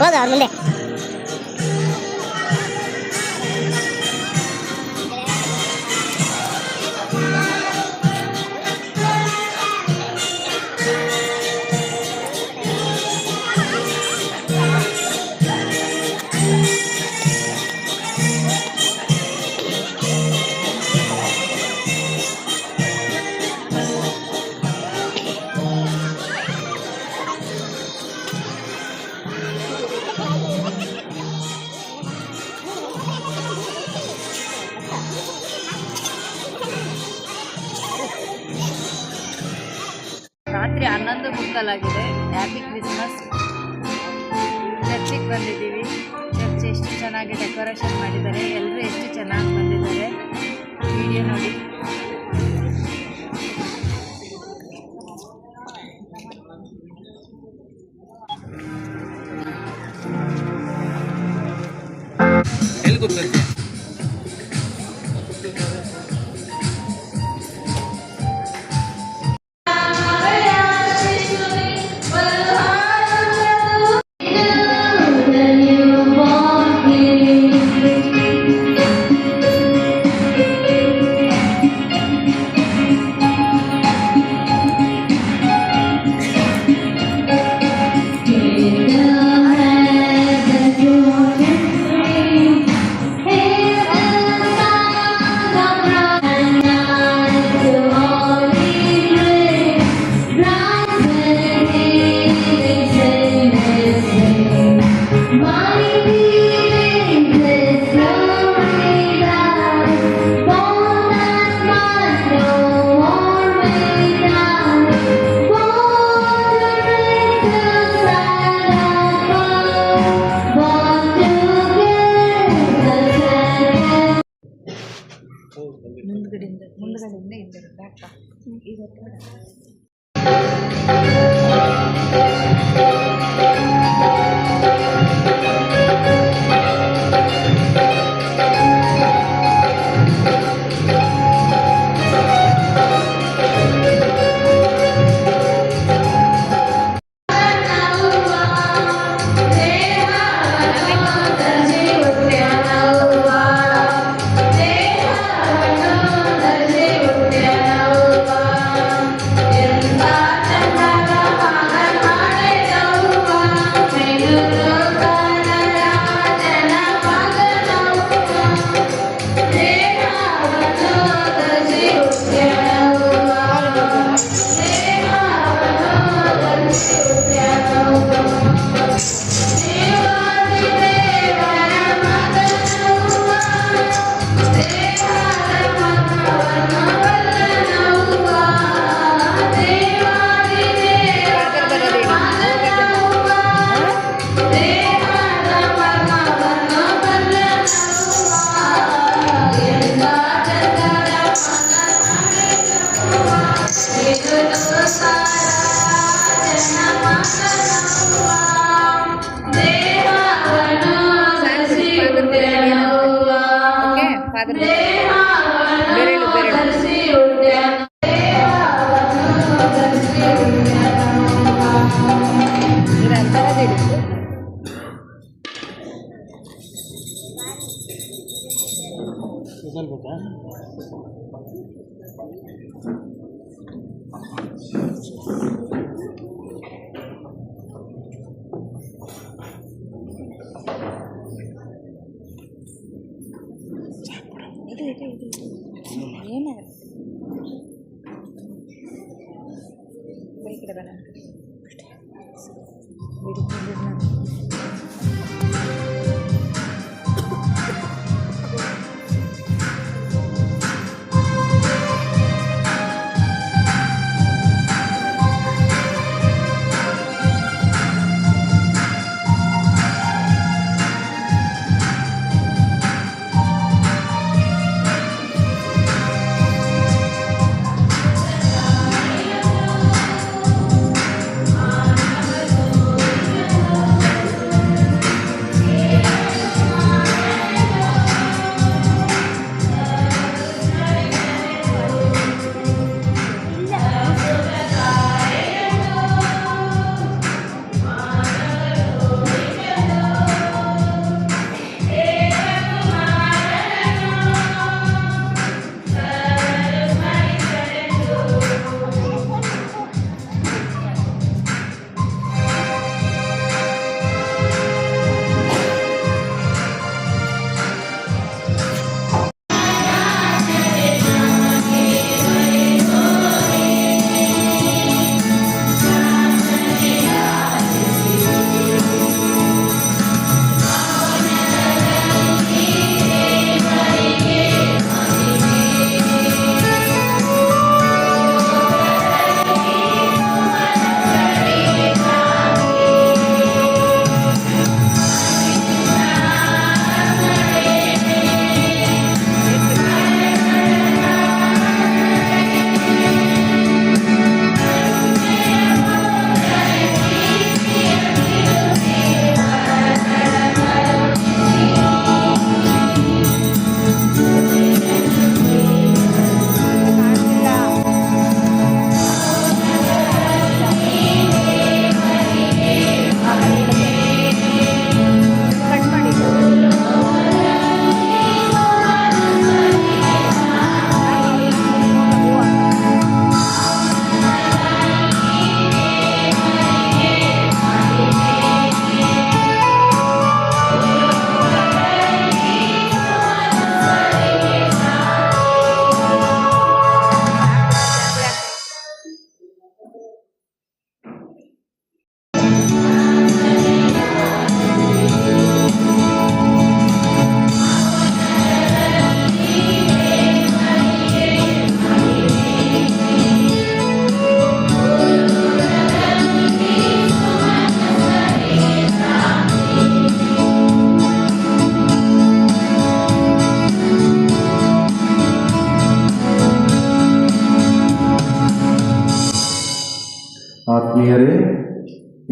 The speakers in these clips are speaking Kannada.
हो जाऊ பார்க்குறது Borrell Borrell Thank you. Mm-hmm.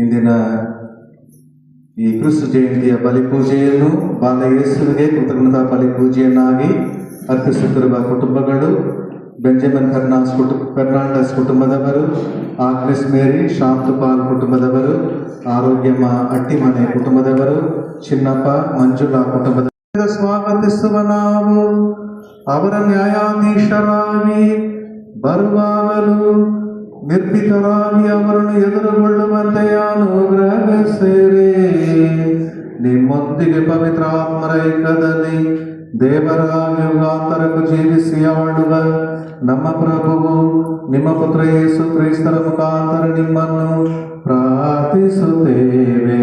ಇಂದಿನ ಈ ಕ್ರಿಸ್ತು ಜಯಂತಿಯ ಬಲಿಪೂಜೆಯನ್ನು ಬಾಲಯೇಸುವಿಗೆ ಕೃತಜ್ಞತಾ ಬಲಿಪೂಜೆಯನ್ನಾಗಿ ಅರ್ಪಿಸುತ್ತಿರುವ ಕುಟುಂಬಗಳು, ಬೆಂಜಮಿನ್ ಫರ್ನಾಸ್ ಕುಟುಂಬ ಫೆರ್ನಾಂಡಸ್ ಕುಟುಂಬದವರು ಆಗ್ನೆಸ್ ಮೇರಿ, ಶಾಂತಪಾಲ್ ಕುಟುಂಬದವರು, ಆರೋಗ್ಯಮ್ಮ ಅಟ್ಟಿಮನೆ ಕುಟುಂಬದವರು, ಚಿನ್ನಪ್ಪ, ಮಂಜುಳಾ ಕುಟುಂಬದ ಸ್ವಾಗತಿಸುವ ನಾವು. ಅವರ ನ್ಯಾಯಾಧೀಶರಾಗಿ ಬರುವಾಗಲೂ ನಿರ್ಭೀತರಾಗಿ ಅವರನ್ನು ಎದುರುಗೊಳ್ಳುವಂತೆ ಅನುಗ್ರಹಿಸಿರಿ ನಿಮ್ಮೊಂದಿಗೆ ಪವಿತ್ರ ಆತ್ಮರೈಕದಲ್ಲಿ ದೇವರಾಗಿ ಯುಗಾಂತರಕ್ಕೂ ಜೀವಿಸಿ ಆಳುವ ನಮ್ಮ ಪ್ರಭುವು ನಿಮ್ಮ ಪುತ್ರ ಯೇಸು ಕ್ರೈಸ್ತರ ಮುಖಾಂತರ ನಿಮ್ಮನ್ನು ಪ್ರಾರ್ಥಿಸುತ್ತೇವೆ.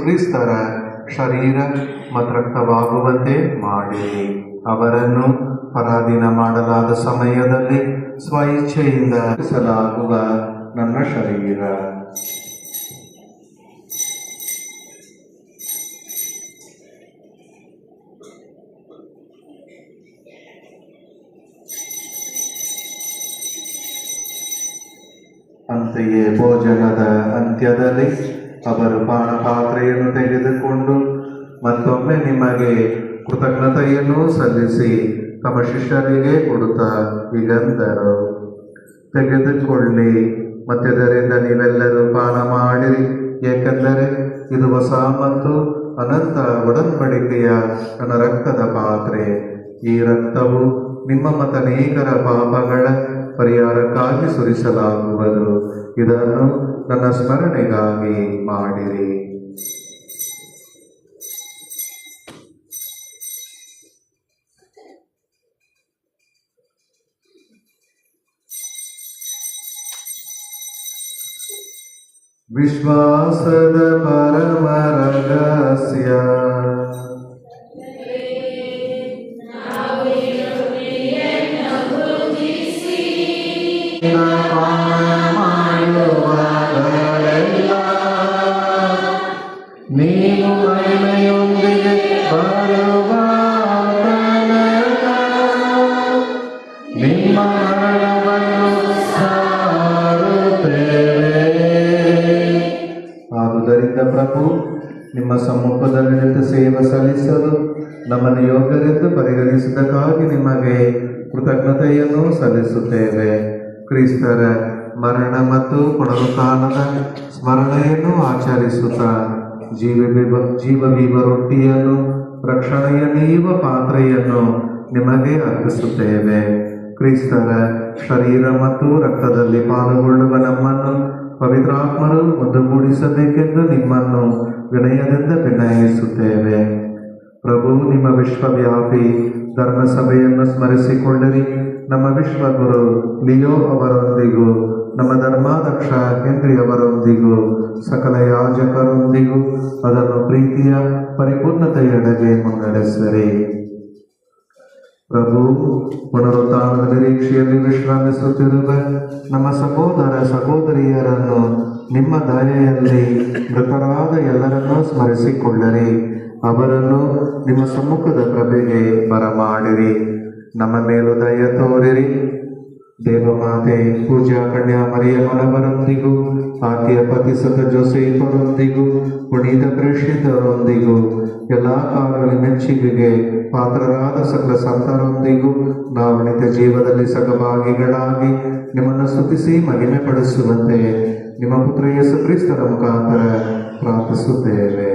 ಕ್ರಿಸ್ತರ ಶರೀರ ಮತ್ರಕ್ತವಾಗುವಂತೆ ಮಾಡಿ. ಅವರನ್ನು ಪರಾಧೀನ ಮಾಡಲಾದ ಸಮಯದಲ್ಲಿ ಸ್ವಇಚ್ಛೆಯಿಂದ ಸಲಾಗುವ ನನ್ನ ಶರೀರ. ಅಂತೆಯೇ ಭೋಜನದ ಅಂತ್ಯದಲ್ಲಿ ಅವರು ಪಾನಪಾತ್ರೆಯನ್ನು ತೆಗೆದುಕೊಂಡು ಮತ್ತೊಮ್ಮೆ ನಿಮಗೆ ಕೃತಜ್ಞತೆಯನ್ನು ಸಲ್ಲಿಸಿ ತಮ್ಮ ಶಿಷ್ಯರಿಗೆ ಕೊಡುತ್ತಾ ಹೀಗಂದರು ತೆಗೆದುಕೊಳ್ಳಿ. ಮತ್ತೆದರಿಂದ ನೀವೆಲ್ಲರೂ ಪಾನ ಮಾಡಿರಿ. ಏಕೆಂದರೆ ಇದು ಹೊಸ ಮತ್ತು ಅನಂತ ಒಡಂಬಡಿಕೆಯ ನನ್ನ ರಕ್ತದ ಪಾತ್ರೆ. ಈ ರಕ್ತವು ನಿಮ್ಮ ಮತ ಅನೇಕರ ಪಾಪಗಳ ಪರಿಹಾರಕ್ಕಾಗಿ ಸುರಿಸಲಾಗುವುದು. ಇದನ್ನು ನನ್ನ ಸ್ಮರಣೆಗಾಗಿ ಮಾಡಿರಿ. ವಿಶ್ವಾಸದ ಪರಮ ಸಮ್ಮುಖದಲ್ಲಿ ನಿಂತು ಸೇವೆ ಸಲ್ಲಿಸಲು. ನಮ್ಮನ್ನು ಯೋಗ್ಯರೆಂದು ಪರಿಗಣಿಸಿದ್ದಕ್ಕಾಗಿ ನಿಮಗೆ ಕೃತಜ್ಞತೆಯನ್ನು ಸಲ್ಲಿಸುತ್ತೇವೆ. ಕ್ರಿಸ್ತರ ಮರಣ ಮತ್ತು ಪುನರುತ್ಥಾನದ ಸ್ಮರಣೆಯನ್ನು ಆಚರಿಸುತ್ತಾ ಜೀವ ಜೀವ ಬೀವ ರೊಟ್ಟಿಯನ್ನು ರಕ್ಷಣೆಯ ನೀವ ಪಾತ್ರೆಯನ್ನು ನಿಮಗೆ ಅರ್ಪಿಸುತ್ತೇವೆ. ಕ್ರಿಸ್ತರ ಶರೀರ ಮತ್ತು ರಕ್ತದಲ್ಲಿ ಪಾಲ್ಗೊಳ್ಳುವ ನಮ್ಮನ್ನು ಪವಿತ್ರಾತ್ಮರು ಒಂದುಗೂಡಿಸಬೇಕೆಂದು ನಿಮ್ಮನ್ನು ವಿನಯದಿಂದ ವಿನಯಿಸುತ್ತೇವೆ ಪ್ರಭು, ನಿಮ್ಮ ವಿಶ್ವವ್ಯಾಪಿ ಧರ್ಮಸಭೆಯನ್ನು ಸ್ಮರಿಸಿಕೊಳ್ಳಿರಿ. ನಮ್ಮ ವಿಶ್ವಗುರು ಲಿಯೋ ಅವರೊಂದಿಗೂ, ನಮ್ಮ ಧರ್ಮಾಧ್ಯಕ್ಷ ಹೆನ್ರಿ ಅವರೊಂದಿಗೂ, ಸಕಲ ಯಾಜಕರೊಂದಿಗೂ ಅದನ್ನು ಪ್ರೀತಿಯ ಪರಿಪೂರ್ಣತೆಯೆಡೆಗೆ ಮುನ್ನಡೆಸಿರಿ. ಪ್ರಭು, ಪುನರುತ್ಥಾನದ ನಿರೀಕ್ಷೆಯಲ್ಲಿ ವಿಶ್ರಾಂತಿಸುತ್ತಿರುವ. ನಮ್ಮ ಸಹೋದರ ಸಹೋದರಿಯರನ್ನು ನಿಮ್ಮ ದಯೆಯಲ್ಲಿ ಮೃತರಾದ ಎಲ್ಲರನ್ನೂ ಸ್ಮರಿಸಿಕೊಳ್ಳಿರಿ. ಅವರನ್ನು ನಿಮ್ಮ ಸಮ್ಮುಖದ ಪ್ರಭೆಗೆ ಬರಮಾಡಿರಿ. ನಮ್ಮ ಮೇಲೂ ದಯ ತೋರಿರಿ. ದೇವಮಾತೆ ಪೂಜಾ ಕನ್ಯಾ ಮರಿಯಮ್ಮನವರೊಂದಿಗೂ ಆಕೆಯ ಪತಿ ಸತ ಜೋಸೇಫರೊಂದಿಗೂ ಪುನೀತ ಪ್ರೇಷಿತರೊಂದಿಗೂ ಎಲ್ಲ ಕಾಲಗಳ ಮೆಚ್ಚುಗೆಗೆ ಪಾತ್ರರಾದ ಸಕಲ ಸಂತರೊಂದಿಗೂ ನಾವು ನಿತ್ಯ ಜೀವದಲ್ಲಿ ಸಹಭಾಗಿಗಳಾಗಿ ನಿಮ್ಮನ್ನು ಸ್ತುತಿಸಿ ಮಹಿಮೆ ಪಡಿಸುವಂತೆ ನಿಮ್ಮ ಪುತ್ರ ಯೇಸು ಕ್ರಿಸ್ತರ ಮುಖಾಂತರ ಪ್ರಾರ್ಥಿಸುತ್ತೇವೆ.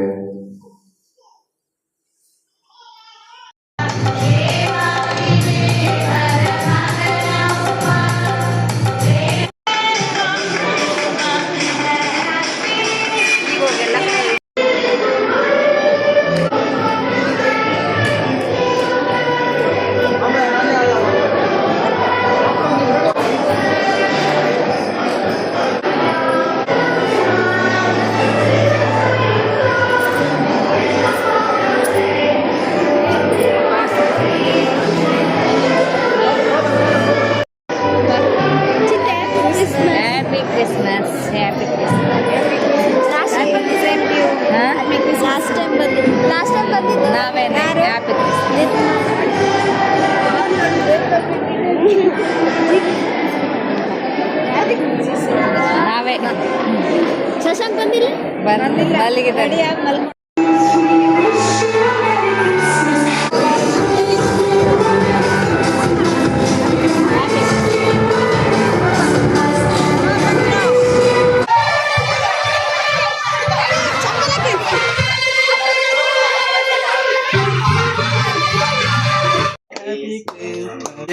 ಬಂದಿಲ್ಲ ಮಲಗಿದ್ದಾನೆ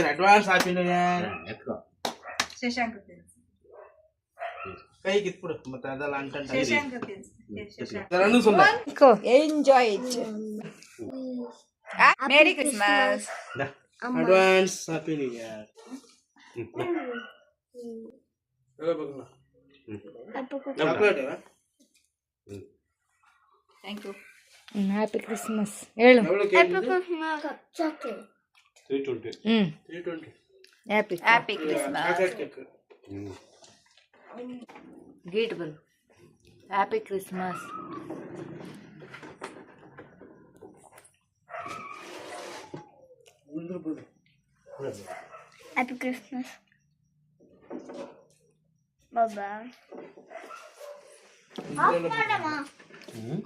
advance happy new year Shashank ಕೈ ಕಿತ್ಬಿಡು ಮತ್ತೆ ಅದೆಲ್ಲ ಅಂಟಂಟ ಅದನ್ನು ಸುಮ್ಮನೆ enjoy it merry Christmas advance happy new year ಹೇಳ್ಬೇಕು chocolate thank you happy Christmas ಹೇಳು hmm three twenty happy happy Christmas chocolate cake ಗೀಟ್ ಬಲ್ ಹ್ಯಾಪಿ ಕ್ರಿಸ್ಮಸ್ ಹ್ಯಾಪಿ ಕ್ರಿಸ್ಮಸ್ ಬಾಬಾ ಹ್ಮ್